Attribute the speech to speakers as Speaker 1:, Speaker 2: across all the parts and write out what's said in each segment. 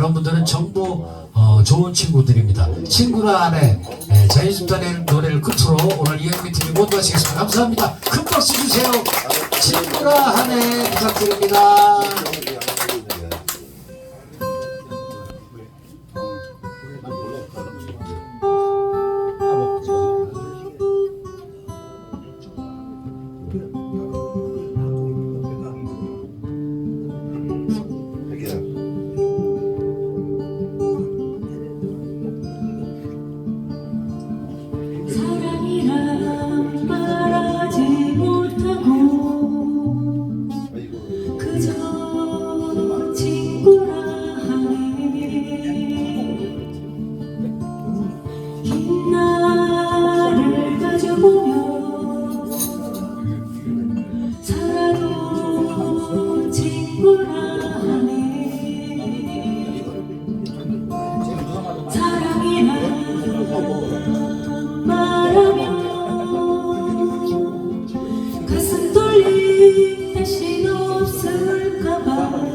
Speaker 1: 여러분들은 전부 어, 좋은 친구들입니다. 예, 자연스럽다는 노래를 끝으로 오늘 이영미 TV 모두 하시겠습니다. 감사합니다. 큰 박수 주세요. 한해 부탁드립니다.
Speaker 2: 사랑 acabar.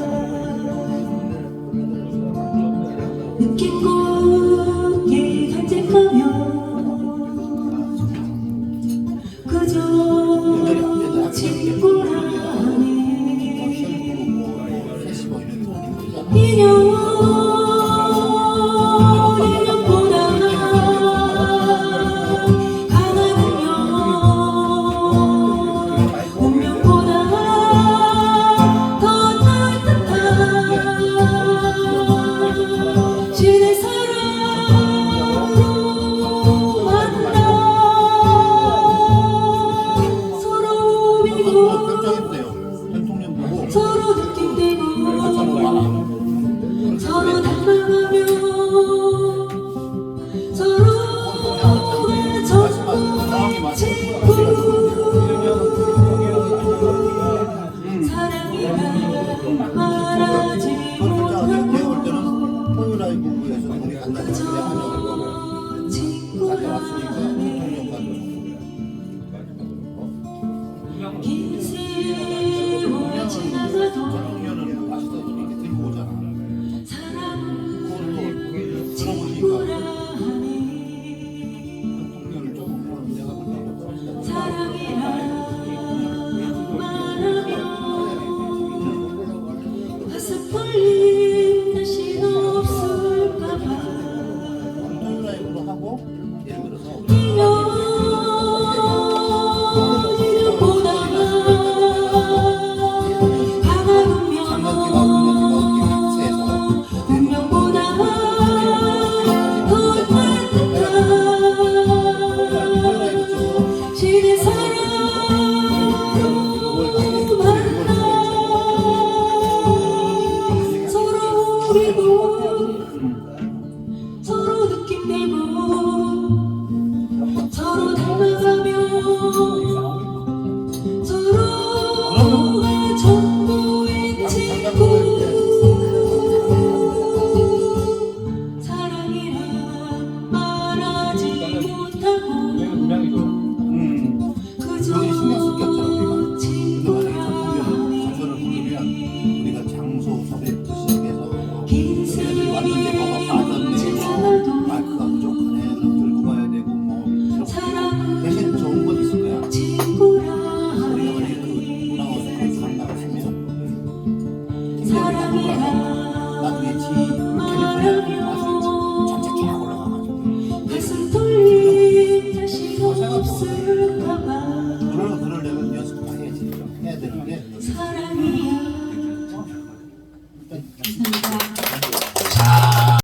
Speaker 2: 위해서 우리 간다고 하고 가져왔으니까 대통령까지 인생을 지나서 더